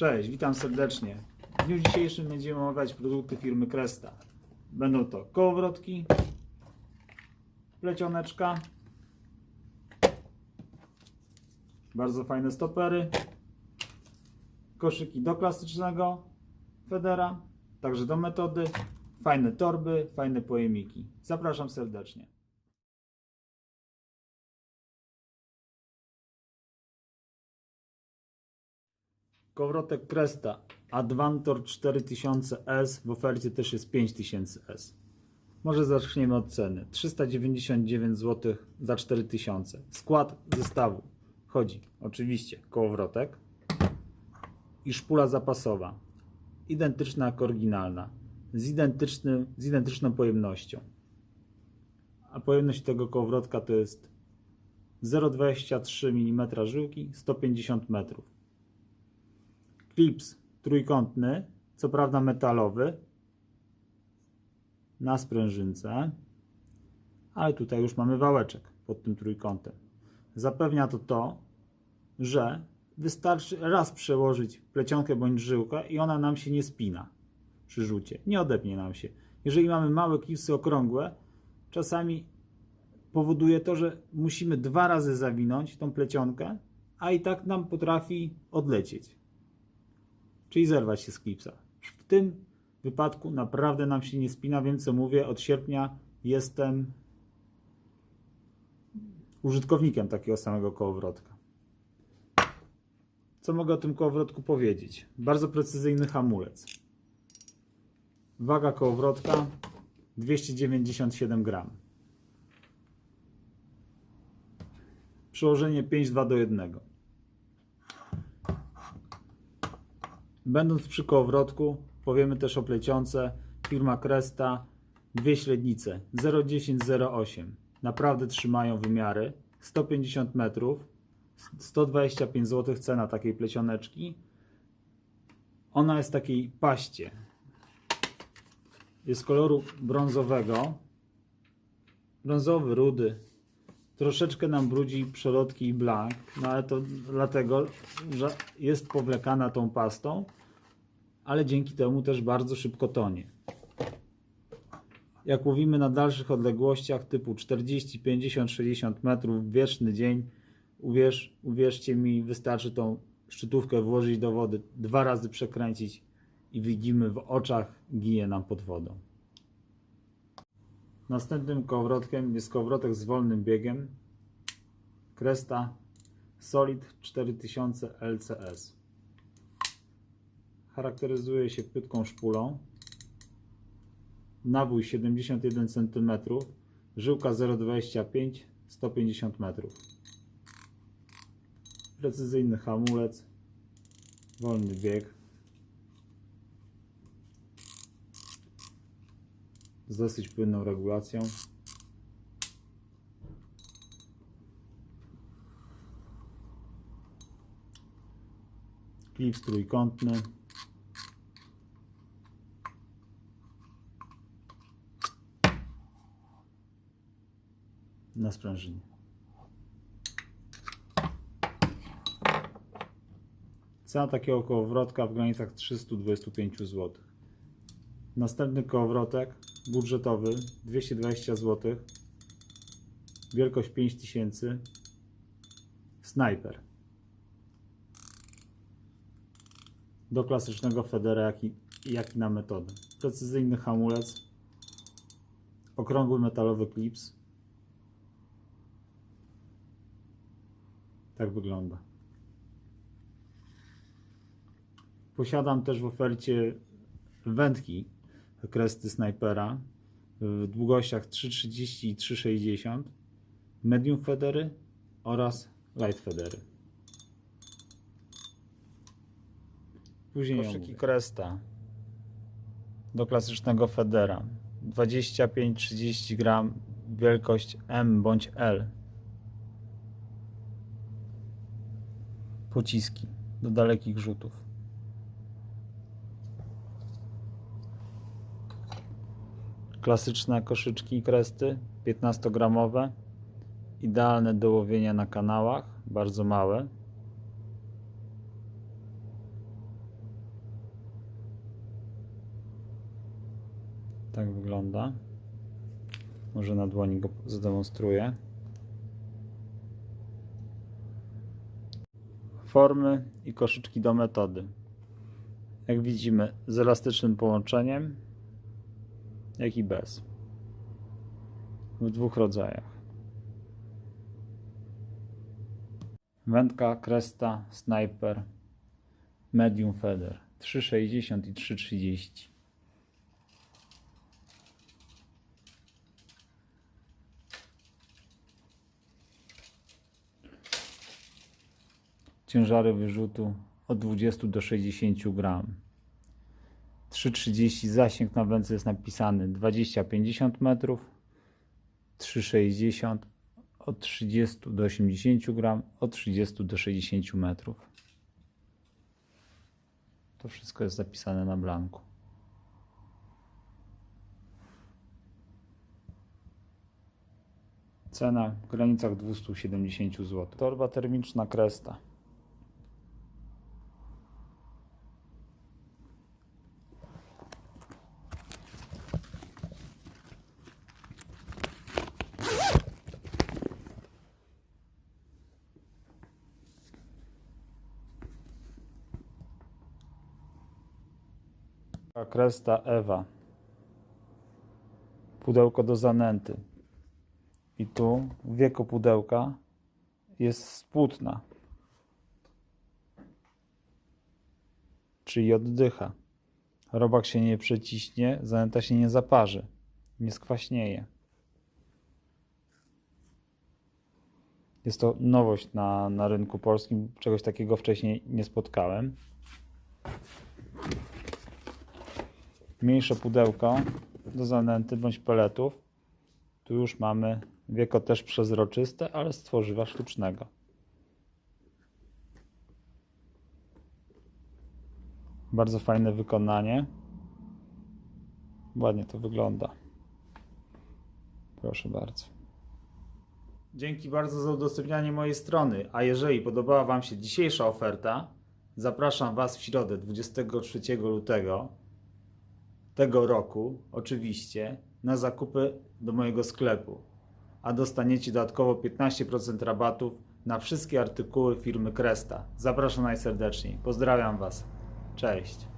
Cześć, witam serdecznie. W dniu dzisiejszym będziemy omawiać produkty firmy Cresta. Będą to kołowrotki, plecioneczka, bardzo fajne stopery, koszyki do klasycznego Federa, także do metody, fajne torby, fajne pojemniki. Zapraszam serdecznie. Kołowrotek Cresta Advantor 4000S w ofercie też jest 5000S. Może zaczniemy od ceny. 399 zł za 4000. W skład zestawu wchodzi oczywiście kołowrotek i szpula zapasowa. Identyczna jak oryginalna. Z, identycznym, z identyczną pojemnością. A pojemność tego kołowrotka to jest 0,23 mm żyłki, 150 metrów. Klips trójkątny, co prawda metalowy, na sprężynce, ale tutaj już mamy wałeczek pod tym trójkątem. Zapewnia to to, że wystarczy raz przełożyć plecionkę bądź żyłkę i ona nam się nie spina przy rzucie, nie odepnie nam się. Jeżeli mamy małe klipsy okrągłe, czasami powoduje to, że musimy dwa razy zawinąć tą plecionkę, a i tak nam potrafi odlecieć czyli zerwać się z klipsa. W tym wypadku naprawdę nam się nie spina, więc co mówię, od sierpnia jestem użytkownikiem takiego samego kołowrotka. Co mogę o tym kołowrotku powiedzieć? Bardzo precyzyjny hamulec. Waga kołowrotka 297 gram. Przełożenie 5,2 do 1. Będąc przy kołowrotku, powiemy też o plecionce. Firma Cresta, dwie średnice 0,10-0,8. Naprawdę trzymają wymiary. 150 metrów, 125 zł cena takiej plecioneczki. Ona jest takiej paście. Jest koloru brązowego. Brązowy, rudy. Troszeczkę nam brudzi przelotki i blank, no ale to dlatego, że jest powlekana tą pastą, ale dzięki temu też bardzo szybko tonie. Jak łowimy na dalszych odległościach typu 40, 50, 60 metrów, wieczny dzień, uwierz, uwierzcie mi, wystarczy tą szczytówkę włożyć do wody, dwa razy przekręcić i widzimy w oczach gije nam pod wodą. Następnym kołowrotkiem jest kołowrotek z wolnym biegiem Cresta Solid 4000 LCS. Charakteryzuje się płytką szpulą. Nawój 71 cm, żyłka 0,25 150 metrów. Precyzyjny hamulec, wolny bieg. z dosyć płynną regulacją. Klips trójkątny. Na sprężynie. Cena takiego kołowrotka w granicach 325 zł. Następny kołowrotek budżetowy 220 zł. Wielkość 5000. Sniper. Do klasycznego Federa, jak i, jak i na metodę. Precyzyjny hamulec. Okrągły metalowy klips. Tak wygląda. Posiadam też w ofercie wędki kresty snajpera w długościach 3,30 i 3,60 medium federy oraz light federy. Później koszyki kresta do klasycznego federa 25-30 gram wielkość M bądź L pociski do dalekich rzutów. Klasyczne koszyczki i kresty, 15-gramowe, idealne do łowienia na kanałach, bardzo małe. Tak wygląda. Może na dłoni go zademonstruję. Formy i koszyczki do metody. Jak widzimy, z elastycznym połączeniem, jak i bez. W dwóch rodzajach. Wędka, kresta, sniper, medium feather 3,60 i 3,30. Ciężary wyrzutu od 20 do 60 gram. 3,30 zasięg na wędce jest napisany 20-50 metrów. 3,60 od 30 do 80 gram, od 30 do 60 metrów. To wszystko jest zapisane na blanku. Cena w granicach 270 zł. Torba termiczna Kresta. Kresta Ewa. Pudełko do zanęty. I tu w wieku pudełka jest spłutna. Czyli oddycha. Robak się nie przeciśnie, zanęta się nie zaparzy, nie skwaśnieje. Jest to nowość na, na rynku polskim. Czegoś takiego wcześniej nie spotkałem. Mniejsze pudełko do zanęty bądź peletów. Tu już mamy wieko też przezroczyste, ale z tworzywa sztucznego. Bardzo fajne wykonanie. Ładnie to wygląda. Proszę bardzo. Dzięki bardzo za udostępnianie mojej strony. A jeżeli podobała Wam się dzisiejsza oferta, zapraszam Was w środę 23 lutego tego roku, oczywiście, na zakupy do mojego sklepu. A dostaniecie dodatkowo 15% rabatów na wszystkie artykuły firmy Kresta. Zapraszam najserdeczniej. Pozdrawiam Was. Cześć.